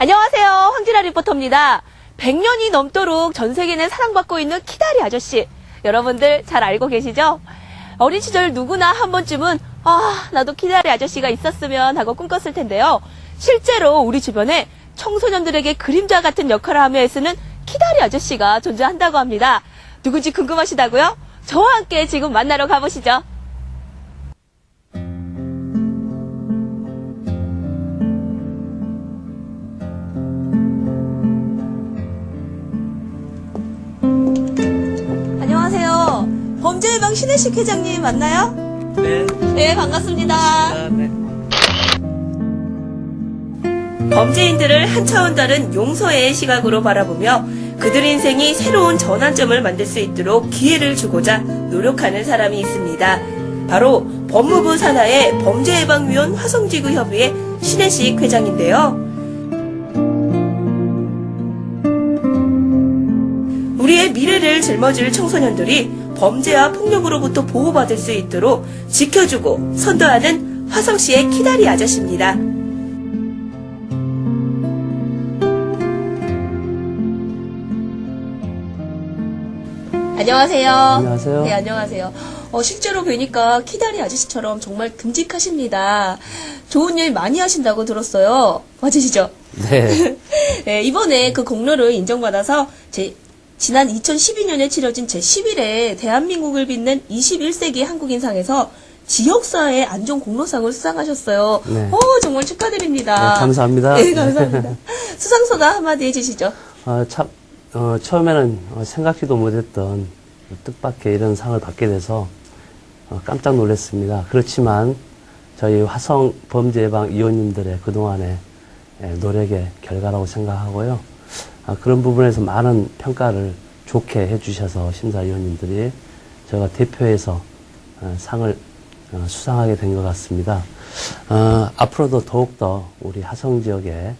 안녕하세요. 황진아 리포터입니다. 100년이 넘도록 전 세계 내 사랑받고 있는 키다리 아저씨. 여러분들 잘 알고 계시죠? 어린 시절 누구나 한 번쯤은 아, 나도 키다리 아저씨가 있었으면 하고 꿈꿨을 텐데요. 실제로 우리 주변에 청소년들에게 그림자 같은 역할을 하며 애쓰는 키다리 아저씨가 존재한다고 합니다. 누군지 궁금하시다고요? 저와 함께 지금 만나러 가보시죠. 범죄예방 신혜식 회장님 맞나요? 네. 네, 반갑습니다. 아, 네. 범죄인들을 한 차원 다른 용서의 시각으로 바라보며 그들의 인생이 새로운 전환점을 만들 수 있도록 기회를 주고자 노력하는 사람이 있습니다. 바로 법무부 산하의 범죄예방위원 화성지구 협의회 신혜식 회장인데요. 미래를 짊어질 청소년들이 범죄와 폭력으로부터 보호받을 수 있도록 지켜주고 선도하는 화성시의 키다리 아저씨입니다. 안녕하세요. 안녕하세요. 네, 안녕하세요. 어, 실제로 뵈니까 키다리 아저씨처럼 정말 듬직하십니다. 좋은 일 많이 하신다고 들었어요. 맞으시죠? 네. 네, 이번에 그 공로를 인정받아서 제 지난 2012년에 치러진 제11회 대한민국을 빛낸 21세기 한국인상에서 지역사회 안전 공로상을 수상하셨어요. 네. 오, 정말 축하드립니다. 네, 감사합니다. 네, 감사합니다. 수상소감 한마디 해주시죠. 아, 참, 어, 처음에는 어, 생각지도 못했던 뜻밖의 이런 상을 받게 돼서 어, 깜짝 놀랐습니다. 그렇지만 저희 화성 범죄예방 위원님들의 그동안의 예, 노력의 결과라고 생각하고요. 아, 그런 부분에서 많은 평가를 좋게 해주셔서 심사위원님들이 제가 대표해서 어, 상을 어, 수상하게 된 것 같습니다. 어, 앞으로도 더욱더 우리 화성 지역의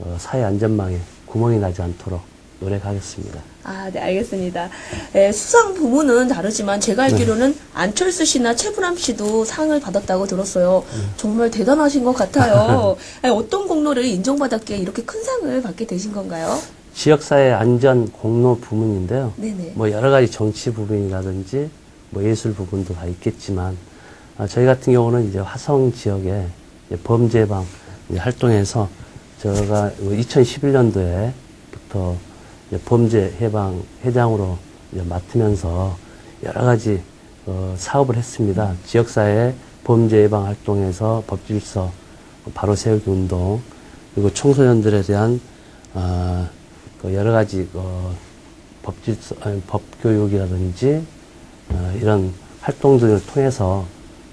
어, 사회 안전망에 구멍이 나지 않도록 노력하겠습니다. 아, 네, 알겠습니다. 네, 수상 부문은 다르지만 제가 알기로는 안철수 씨나 최불암 씨도 상을 받았다고 들었어요. 정말 대단하신 것 같아요. 아니, 어떤 공로를 인정받았기에 이렇게 큰 상을 받게 되신 건가요? 지역사회 안전 공로 부문인데요. 네네. 뭐 여러 가지 정치 부분이라든지 뭐 예술 부분도 다 있겠지만 아, 저희 같은 경우는 이제 화성 지역에 이제 범죄 예방 이제 활동해서 제가 2011년도에부터 범죄 예방 회장으로 맡으면서 여러 가지 어, 사업을 했습니다. 지역사회 범죄 예방 활동에서 법질서 바로 세우기 운동 그리고 청소년들에 대한 아, 그 여러 가지 어, 아니, 법교육이라든지 어, 이런 활동들을 통해서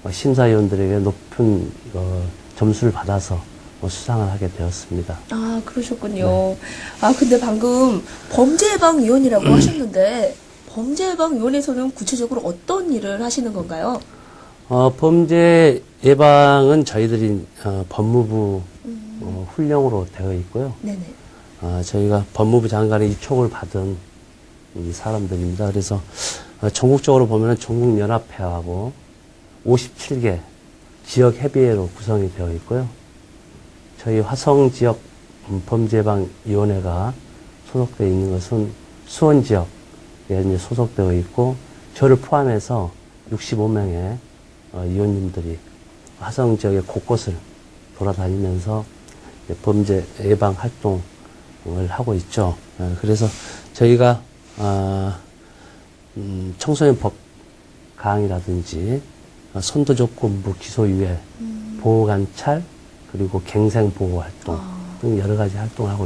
어, 심사위원들에게 높은 어, 점수를 받아서 어, 수상을 하게 되었습니다. 아, 그러셨군요. 아, 근데 방금 범죄예방위원이라고 하셨는데, 범죄예방위원회에서는 구체적으로 어떤 일을 하시는 건가요? 어, 범죄 예방은 저희들이 어, 법무부 어, 훈령으로 되어 있고요. 네네. 아, 저희가 법무부 장관의 이촉을 받은 이 사람들입니다. 그래서 어, 전국적으로 보면 전국연합회하고 57개 지역 협의회로 구성이 되어 있고요. 저희 화성 지역 음, 범죄예방위원회가 소속되어 있는 것은 수원 지역에 이제 소속되어 있고 저를 포함해서 65명의 어, 위원님들이 화성 지역의 곳곳을 돌아다니면서 범죄 예방 활동 을 하고 있죠. 어, 그래서 저희가 아, 음, 청소년 법 강의라든지 어, 선도 조건부 기소 유예 보호 관찰 그리고 갱생 보호 활동 등 여러 가지 활동을 하고